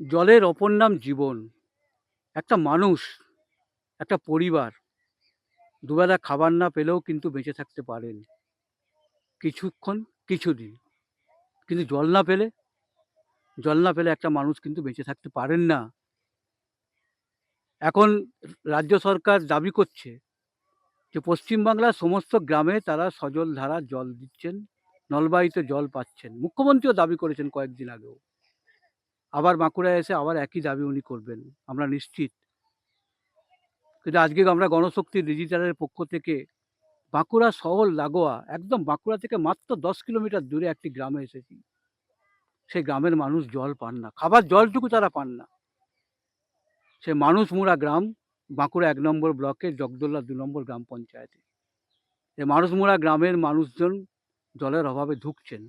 জলের অপর নাম জীবন। একটা মানুষ, একটা পরিবার, দুবেলা খাবার না পেলেও কিন্তু বেঁচে থাকতে পারেন। কিছুক্ষণ, কিছুদিন। কিন্তু জল না পেলে, জল না পেলে একটা মানুষ কিন্তু বেঁচে থাকতে পারেন না। এখন রাজ্য সরকার দাবি করছে যে, পশ্চিমবাংলার সমস্ত গ্রামে তারা সজল ধারা জল দিচ্ছেন, নলবাহিত জল পাচ্ছেন। মুখ্যমন্ত্রীও দাবি করেছেন কয়েকদিন আগেও। আবার বাঁকুড়ায় এসে আবার একই দাবি উনি করবেন। আমরা নিশ্চিত। কিন্তু আজকে আমরা গণশক্তি ডিজিটালের পক্ষ থেকে বাঁকুড়া শহর লাগোয়া, একদম বাঁকুড়া থেকে মাত্র দশ কিলোমিটার দূরে একটি গ্রামে এসেছি। সেই গ্রামের মানুষ জল পান না। খাবার জলটুকু তারা পান না। সে মানুষমুড়া গ্রাম, বাঁকুড়া এক নম্বর ব্লকে, জগদোল্লা দু নম্বর গ্রাম পঞ্চায়েতে। এই মানুষমুড়া গ্রামের মানুষজন জলের অভাবে ধুকছেন,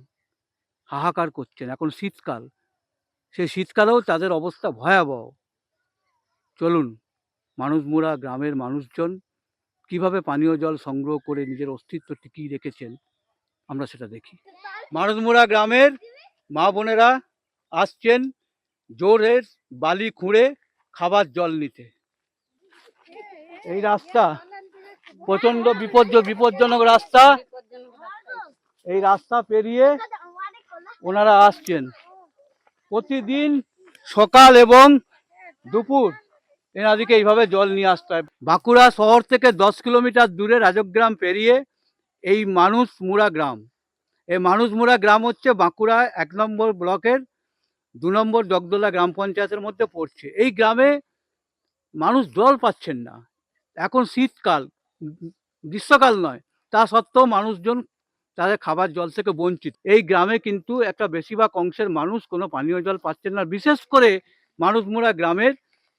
হাহাকার করছেন। এখন শীতকাল। সেই শীতকালেও তাদের অবস্থা ভয়াবহ। চলুন, মানুষমুড়া গ্রামের মানুষজন কীভাবে পানীয় জল সংগ্রহ করে নিজের অস্তিত্ব টিকিয়ে রেখেছেন, আমরা সেটা দেখি। মানুষমুড়া গ্রামের মা বোনেরা আসছেন জোরের বালি খুঁড়ে খাবার জল নিতে। এই রাস্তা প্রচণ্ড বিপজ্জ বিপজ্জনক রাস্তা। এই রাস্তা পেরিয়ে ওনারা আসছেন। প্রতিদিন সকাল এবং দুপুর এনাদিকে এইভাবে জল নিয়ে আসতে হয়। বাঁকুড়া শহর থেকে দশ কিলোমিটার দূরে রাজগ্রাম পেরিয়ে এই মানুষ মুড়া গ্রাম। এই মানুষ মুড়া গ্রাম হচ্ছে বাঁকুড়া এক নম্বর ব্লকের দু নম্বর জগদোলা গ্রাম পঞ্চায়েতের মধ্যে পড়ছে। এই গ্রামে মানুষ জল পাচ্ছেন না। এখন শীতকাল, গ্রীষ্মকাল নয়। তা সত্ত্বেও মানুষজন তাদের খাবার জল থেকে বঞ্চিত। এই গ্রামে কিন্তু একটা বেশিরভাগ অংশের মানুষ কোনো পানীয় জল পাচ্ছেন না। বিশেষ করে মানুষমুড়া গ্রামের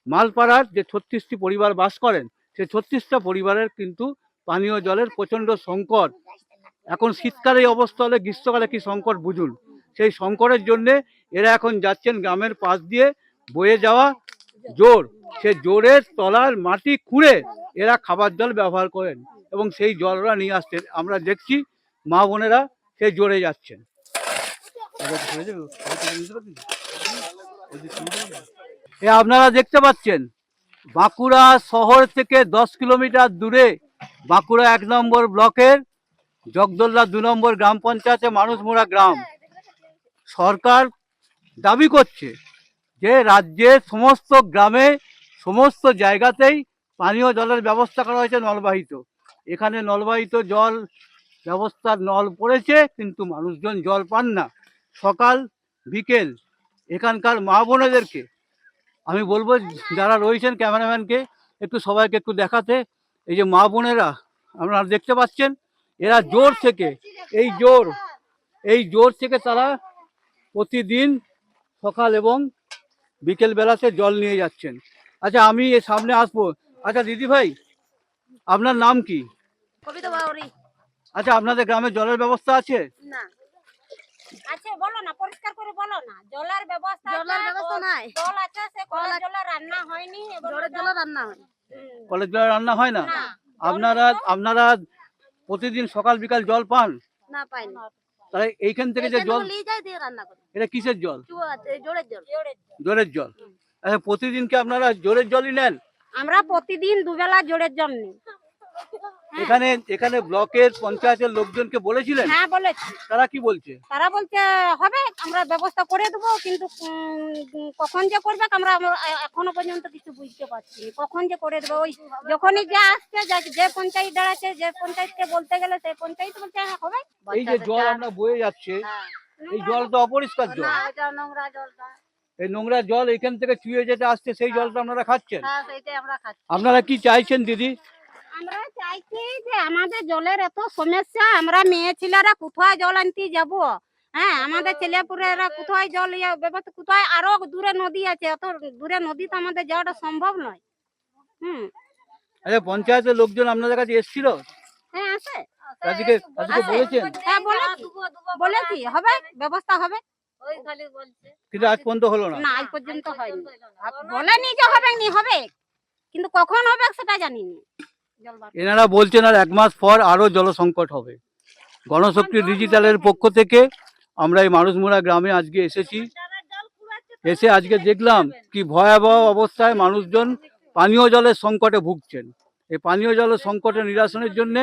মালপাড়ার যে ছত্রিশটি পরিবার বাস করেন সেই ছত্রিশটা পরিবারের কিন্তু পানীয় জলের প্রচণ্ড সংকট। এখন শীতকালে এই অবস্থা হলে গ্রীষ্মকালে কি সংকট বুঝুন? সেই সংকটের জন্যে এরা এখন যাচ্ছেন গ্রামের পাশ দিয়ে বয়ে যাওয়া জোর। সে জোরের তলার মাটি খুঁড়ে এরা খাবার জল ব্যবহার করেন এবং সেই জলরা নিয়ে আসছেন। আমরা দেখছি মা বোনেরা সেই জোরে যাচ্ছেন। এ আপনারা দেখতে পাচ্ছেন, বাঁকুড়া শহর থেকে দশ কিলোমিটার দূরে বাঁকুড়া এক নম্বর ব্লকের জগদোল্লা দু নম্বর গ্রাম পঞ্চায়েতে মানুষমুড়া গ্রাম। সরকার দাবি করছে যে রাজ্যের সমস্ত গ্রামে সমস্ত জায়গাতেই পানীয় জলের ব্যবস্থা করা হয়েছে নলবাহিত। এখানে নলবাহিত জল ব্যবস্থার নল পড়েছে, কিন্তু মানুষজন জল পান না। সকাল, বিকেল, এখানকার মা বোনেদেরকে। আমি বলব, যারা রয়েছেন ক্যামেরাম্যানকে, একটু সবাইকে একটু দেখাতে। এই যে মা বোনেরা, আপনারা দেখতে পাচ্ছেন, এরা জোর থেকে, এই জোর এই জোর থেকে তারা প্রতিদিন সকাল এবং বিকেল বেলাতে জল নিয়ে যাচ্ছেন। আচ্ছা আমি সামনে আসব। আচ্ছা দিদি ভাই, আপনার নাম কি? কবিতা আচ্ছা আপনাদের গ্রামে জলের ব্যবস্থা আছে? না। আছে বলো না পরিষ্কার করে বলো না। জলের ব্যবস্থা জলের ব্যবস্থা নাই। কল আছে সে কল কলের জলে রান্না হয়নি জলের জলে রান্না হয়। কলের জলে রান্না হয় না? আপনারা আপনারা প্রতিদিন সকাল বিকাল জল পান? না তাহলে এইখান থেকে যে জল নিয়ে যাই দিয়ে রান্না করি। এটা কিসের জল? জোরের জল। আচ্ছা প্রতিদিন কি আপনারা জলের জলই নেন? আমরা প্রতিদিন দুবেলা জোরের জল নিই। এখানে এখানে ব্লকের পঞ্চায়েতের লোকজনকে বলেছিলেন? হ্যাঁ বলেছি। তারা কি বলছে? তারা বলছে হবে আমরা ব্যবস্থা করে দেবো কিন্তু কখন যে করবে আমরা এখনও পর্যন্ত কিছু বুঝতে পারছি কখন যে করে দেবে? ওই যখনই যে আসছে যে পঞ্চায়েত দাঁড়াচ্ছে যে পঞ্চায়েতকে বলতে গেলে সেই পঞ্চায়েত বলছে হ্যাঁ হবে। এই যে জল আমরা বয়ে যাচ্ছে হ্যাঁ। এই জল তো অপরিষ্কার জল। না এটা নোংরা জলটা এই নোংরা জল এখান থেকে চুয়ে যেটা আসছে সেই জলটা আপনারা খাচ্ছেন? হ্যাঁ সেইটাই আমরা খাচ্ছি। আপনারা কি চাইছেন দিদি? চাইছি যে আমাদের জলের এত সমস্যা? আমরা মেয়ে ছেলেরা কোথায় জল আনতে যাব? হ্যাঁ আমাদের কোথায় জল ব্যবস্থা কোথায়? আরও দূরে নদী আছে এত দূরে নদীতে আমাদের যাওয়াটা সম্ভব নয়। হুম। আচ্ছা পঞ্চায়েতের লোকজন আপনাদের কাছে এসেছিল? হ্যাঁ আছে। তাদেরকে আছে। বলেছেন? হ্যাঁ বলেছি। হবে? ব্যবস্থা হবে? ওই খালি বলছে কিন্তু আজ পর্যন্ত হলো না। না আজ পর্যন্ত হয়নি। বলেনি যে হবে নি হবে। কিন্তু কখন হবে সেটা জানি না জল বার এনারা বলছেন আর এক মাস পর আরও জল সংকট হবে। গণশক্তি ডিজিটালের পক্ষ থেকে আমরা এই মানুষমুড়া গ্রামে আজকে এসেছি। এসে আজকে দেখলাম কি ভয়াবহ অবস্থায় মানুষজন পানীয় জলের সংকটে ভুগছেন। এই পানীয় জলের সংকটের নিরাসনের জন্য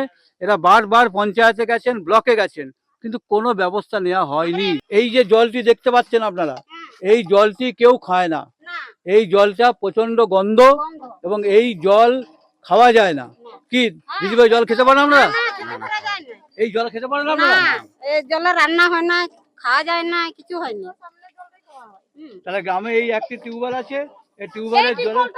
এরা বারবার পঞ্চায়েতে গেছেন ব্লকে গেছেন কিন্তু কোনো ব্যবস্থা নেওয়া হয়নি। এই যে জলটি দেখতে পাচ্ছেন আপনারা এই জলটি কেউ খায় না। এই জলটা প্রচণ্ড গন্ধ গন্ধ। এবং এই জল খাওয়া যায় না। কি? দিদিভাই জল খেতে পারেন আমরা? না, না। এই জল খেতে পারেন না আপনারা এই জলে রান্না হয় না খাওয়া যায় না কিছু হয়নি হুম। তাহলে গ্রামে এই একটি টিউবওয়েল আছে এই টিউবওয়েলের জল এই-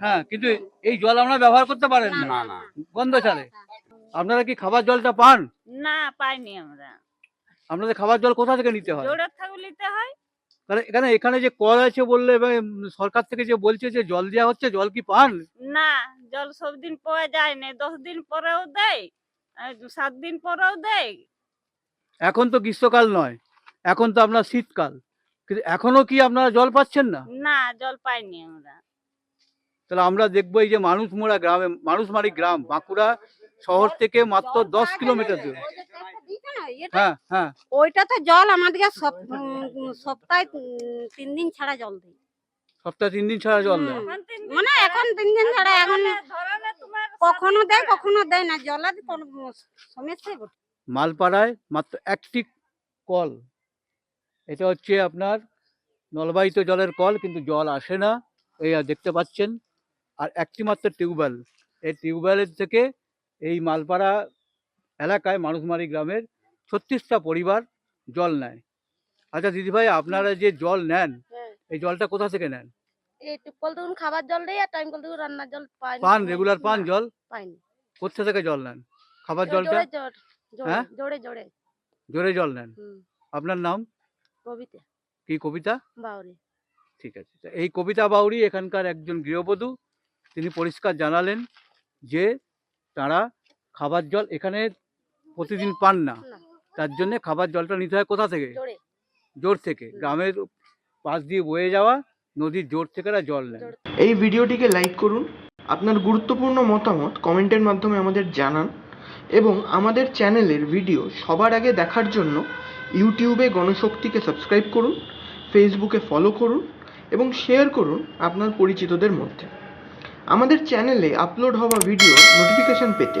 হ্যাঁ কিন্তু এই জল আমরা ব্যবহার করতে পারেন না। না না। গন্ধ ছাড়ে। আপনারা কি খাবার জলটা পান? না পাইনি আমরা। আপনাদের খাবার জল কোথা থেকে নিতে হয়? থাকলে নিতে হয়। তাহলে এখানে এখানে যে কল আছে বললে এবার সরকার থেকে যে বলছে যে জল দেওয়া হচ্ছে জল কি পান? না জল সব দিন পাওয়া যায় না। দশ দিন পরেও দেয় আর সাত দিন পরেও দেয়। এখন তো গ্রীষ্মকাল নয় এখন তো আপনার শীতকাল। কিন্তু এখনও কি আপনারা জল পাচ্ছেন না? না জল পাইনি আমরা। তাহলে আমরা দেখব এই যে মানুষ মোড়া গ্রামে মানুষ মারি গ্রাম বাঁকুড়া শহর থেকে মাত্র দশ কিলোমিটার দূরে। হ্যাঁ হ্যাঁ ওইটা তো জল আমাদেরকে সপ্তাহে তিন দিন ছাড়া জল দেয়। সপ্তাহে তিন দিন ছাড়া জল দেয়? মানে এখন তিন দিন ছাড়া এখন কখনো দেয় কখনো দেয় না জলের কোনো সমস্যাই মালপাড়ায় মাত্র একটি কল। এটা হচ্ছে আপনার নলবাহিত জলের কল কিন্তু জল আসে না এই আর দেখতে পাচ্ছেন। আর একটি মাত্র টিউবওয়েল। এই টিউবওয়েলের থেকে এই মালপাড়া এলাকায় মানুষমারি গ্রামের ছত্রিশটা পরিবার জল নেয়। আচ্ছা দিদিভাই আপনারা যে জল নেন হ্যাঁ। এই জলটা কোথা থেকে নেন? এই টিপকল খাবার জল দেয় আর টাইম কল তখন রান্নার জল পাই পান রেগুলার পান জল? পাইনি। কোথা থেকে জল নেন? খাবার জলটা? হ্যাঁ? জোরে জোরে। জোরে জল নেন? আপনার নাম? কবিতা। কি কবিতা? বাউরি। ঠিক আছে এই কবিতা বাউরি এখানকার একজন গৃহবধূ তিনি পরিষ্কার জানালেন যে তারা খাবার জল এখানে প্রতিদিন পান না। তার জন্য খাবার জলটা নিতে হয় কোথা থেকে? জোর। থেকে। গ্রামের পাশ দিয়ে বয়ে যাওয়া নদীর জোর থেকে এরা জল নেয়। এই ভিডিওটিকে লাইক করুন আপনার গুরুত্বপূর্ণ মতামত কমেন্টের মাধ্যমে আমাদের জানান এবং আমাদের চ্যানেলের ভিডিও সবার আগে দেখার জন্য ইউটিউবে গণশক্তিকে সাবস্ক্রাইব করুন ফেসবুকে ফলো করুন এবং শেয়ার করুন আপনার পরিচিতদের মধ্যে। আমাদের চ্যানেলে আপলোড হওয়া ভিডিও নোটিফিকেশন পেতে